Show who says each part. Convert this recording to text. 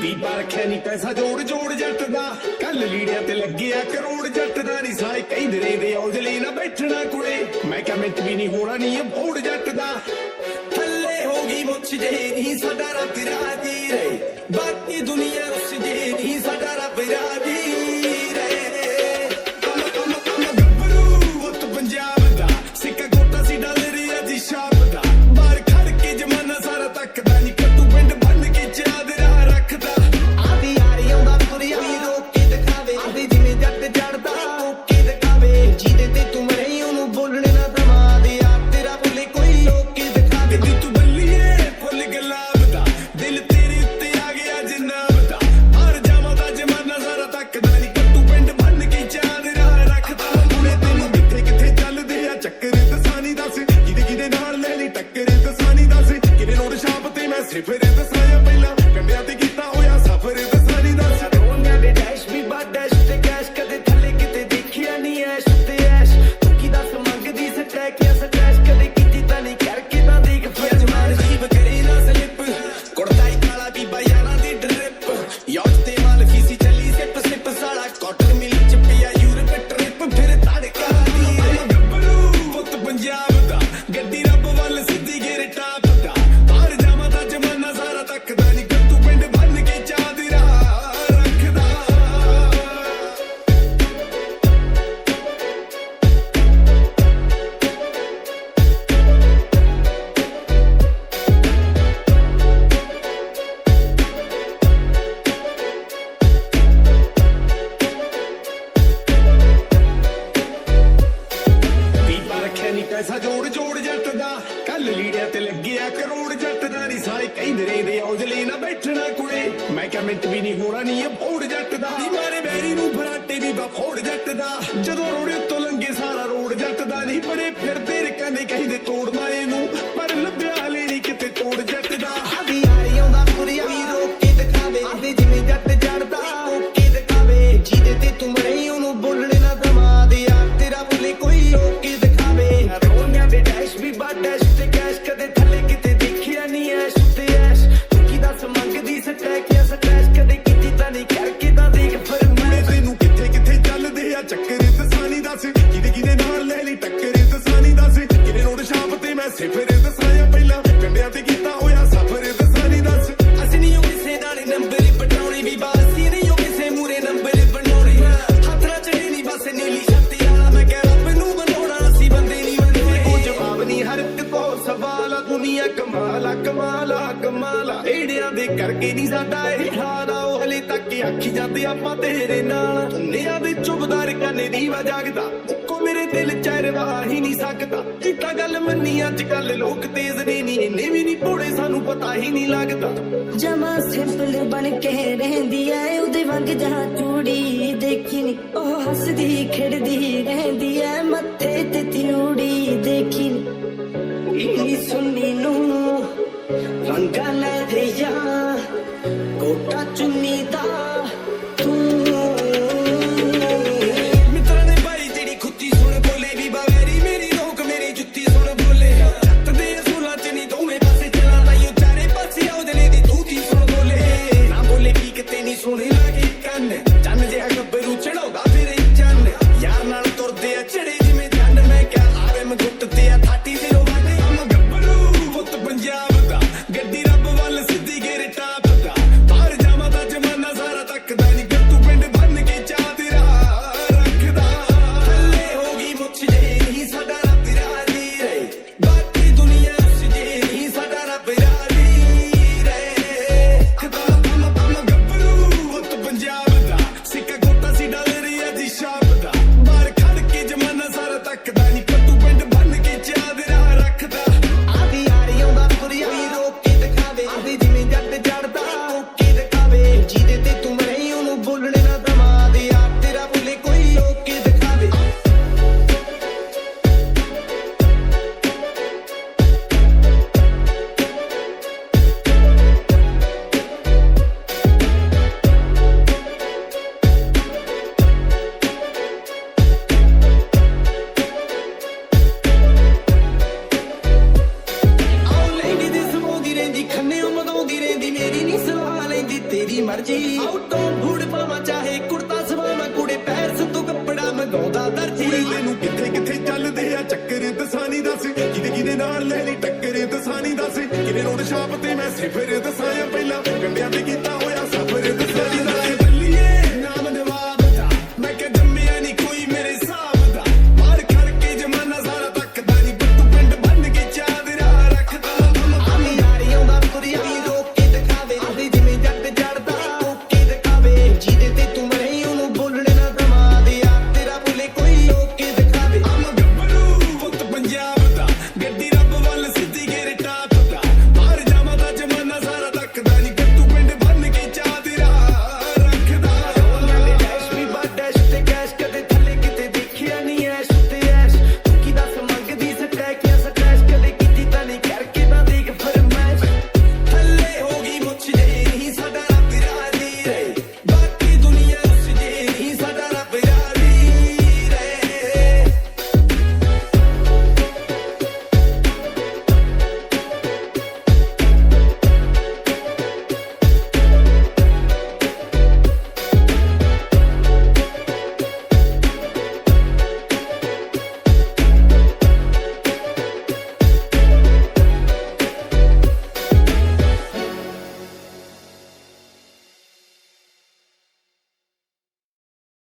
Speaker 1: ਬੀਬਾ ਰੱਖਿਆ ਨਹੀਂ ਪੈਸਾ ਜੋੜ ਜੋੜ ਜੱਟ ਦਾ ਕੱਲ ਲੀੜਿਆਂ ਤੇ ਲੱਗਿਆ ਕਰੋੜ ਜੱਟ ਦਾ ਨਹੀਂ ਸਾਲੇ ਕਹਿੰਦੇ ਰਹਿੰਦੇ ਔਜਲੇ ਨਾ ਬੈਠਣਾ ਕੁੜੇ। ਮੈਂ ਕਿਹਾ ਮਿੰਟ ਵੀ ਨਹੀਂ ਹੋਣਾ ਨਹੀਂ ਇਹ ਬੋੜ ਜੱਟ ਦਾ ਥੱਲੇ ਹੋ ਗਈ ਮੁੱਛ ਜੇ ਨਹੀਂ ਸਾਡਾ ਰੱਬ ਰਾਜੀ ਰੇ। ਬਾਕੀ ਦੁਨੀਆ ਉਸ ਜੇ ਨਹੀਂ ਸਾਡਾ ਰੱਬ ਰਾਜੀ ਛਾਪ ਤੇ ਮੈਂ ਸਿਫਰ ਦਸਾਇਆ ਪਹਿਲਾਂ ਕੰਡਿਆਂ ਮੈਂ ਮਿੰਟ ਵੀ ਨਹੀਂ ਹੋਣਾ ਨਹੀਂ ਇਹ ਬੋੜ ਜੱਟ ਦਾ। ਨੀ ਮਾਰੇ ਬੈਰੀ ਨੂੰ ਫਰਾਟੇ ਦੀ ਬਫੋੜ ਜੱਟ ਦਾ। ਜਦੋਂ ਰੋੜੇ ਉੱਤੋਂ ਲੰਗੇ ਸਾਰਾ ਰੋਡ ਜੱਟ ਦਾ। ਨਹੀਂ ਬੜੇ ਫਿਰਦੇ ਰਕਾਂਦੇ ਕਹਿੰਦੇ ਤੋੜਨਾ ਇਹਨੂੰ ਪਰ ਲੱਭਿਆ ਲੈ ਨਹੀਂ ਕਿਤੇ ਤੋੜ ਜੱਟ ਦਾ।
Speaker 2: ਆਦੀ ਯਾਰੀ ਆਉਂਦਾ ਤੁਰਿਆ ਵੀ ਰੋਕ ਕੇ ਦਿਖਾਵੇ। ਆਦੀ ਜਿਵੇਂ ਜੱਟ ਜੜਦਾ, ਰੋਕ ਕੇ ਦਿਖਾਵੇ। ਜਿਹਦੇ ਤੇ ਤੂੰ ਮਰੇ ਉਹਨੂੰ ਬੋਲਣੇ ਨਾ ਦਵਾ ਦੇ। ਯਾਰ ਤੇਰਾ ਬੋਲੇ ਕੋਈ ਲੋਕ ਕੇ ਦਿਖਾਵੇ। ਰੋਣਿਆਂ ਦੇ ਡੈਸ਼ ਵੀ ਬਾ ਤੇ ਕੈਸ਼ ਕਦੇ ਤੇ ਮੈਂ
Speaker 1: ਸਿਫਰ ਦਸਾਇਆ ਪਹਿਲਾਂ। ਕੰਡਿਆਂ ਤੇ ਕੀਤਾ ਹੋਇਆ ਸਫਰ ਦਸਾਨੀ ਦੱਸ।
Speaker 2: ਅਸੀਂ ਨਹੀਂ ਕਿਸੇ ਨਾਲ ਨੰਬਰ ਪਟਾਉਣੇ ਵੀ ਬਾਸੀ। ਨਹੀਂ ਕਿਸੇ ਮੂਰੇ ਨੰਬਰ ਬਣਾਉਣੇ। ਹੱਥ ਨਾਲ ਚੜੀ ਨਹੀਂ ਬਸ ਨੀਲੀ ਛੱਤੀ ਵਾਲਾ ਮੈਂ ਕਹਿ ਰੱਬ ਨੂੰ ਬਣਾਉਣਾ ਅਸੀਂ ਬੰਦੇ ਨਹੀਂ ਬਣਾਉਣੇ
Speaker 1: ਕੋਈ ਜਵਾਬ ਨਹੀਂ ਹਰ ਇੱਕ ਕੋ ਸਵਾਲ ਆ। ਦੁਨੀਆ ਕਮਾਲਾ ਕਮਾਲਾ ਕਮਾਲਾ ਏੜਿਆਂ ਦੇ ਕਰਕੇ ਨਹੀਂ ਸਾਡਾ ਇਹ ਹਾਲ ਆ। ਉਹ ਹਲੇ ਤੱਕ ਆਖੀ ਜਾਂਦੇ ਆਪਾਂ ਤੇਰੇ ਨਾਲ। ਦੁਨੀਆ ਦੇ ਚੁਬਦਾਰ ਕੰਨੇ ਦੀਵਾ ਜਾਗਦਾ। ਕੋ ਮੇਰੇ ਦਿਲ ਚ ਰਵਾ ਹੀ ਨਹੀਂ ਸਕਦਾ। ਇਹ ਗੱਲ ਮੰਨੀ ਅੱਜ ਕੱਲ ਲੋਕ ਤੇਜ਼ ਨੇ ਨਹੀਂ ਇੰਨੇ ਵੀ ਨਹੀਂ ਭੋਲੇ, ਸਾਨੂੰ ਪਤਾ ਹੀ ਨਹੀਂ ਲੱਗਦਾ।
Speaker 3: ਜਮਾ ਸਿੰਪਲ ਬਣ ਕੇ ਰਹਿੰਦੀ ਐ, ਉਹਦੇ ਵਾਂਗ ਜਹਾਂ ਚੂੜੀ ਦੇਖੀ। ਨੀ ਉਹ ਹੱਸਦੀ ਖਿੜਦੀ ਰਹਿੰਦੀ ਐ, ਮੱਥੇ ਤੇ ਤਿਉੜੀ ਦੇਖੀ। ਨੀ ਸੁਣੀ ਨੂੰ ਰੰਗਾ ਲੈ ਦੇ ਜਾ ਕੋਟਾ ਚੁੰਨੀ
Speaker 2: ਮਰਜ਼ੀ ਆਊਟੋਂ ਬੂੜ ਪਾਵਾਂ ਚਾਹੇ ਕੁੜਤਾ ਸਵਾਵਾਂ ਕੁੜੇ ਪੈਰਸ ਤੋਂ ਕੱਪੜਾ ਮੰਗਾਉਂਦਾ ਦਰਜੀ।
Speaker 1: ਕੁੜੇ ਤੈਨੂੰ ਕਿੱਥੇ ਕਿੱਥੇ ਚੱਲਦੇ ਆ? ਚੱਕਰ ਦਸਾਨੀ ਦੱਸ। ਕਿਹਦੇ ਕਿਹਦੇ ਨਾਲ ਲੈ ਲਈ? ਟੱਕਰ ਦਸਾਨੀ ਦੱਸ। ਕਿਹਦੇ ਰੋਡ ਸ਼ਾਪ ਤੇ ਮੈਂ ਸਿਫਰ ਦਸਾਇਆ ਪਹਿਲਾਂ ਕੰਡਿਆ Did it.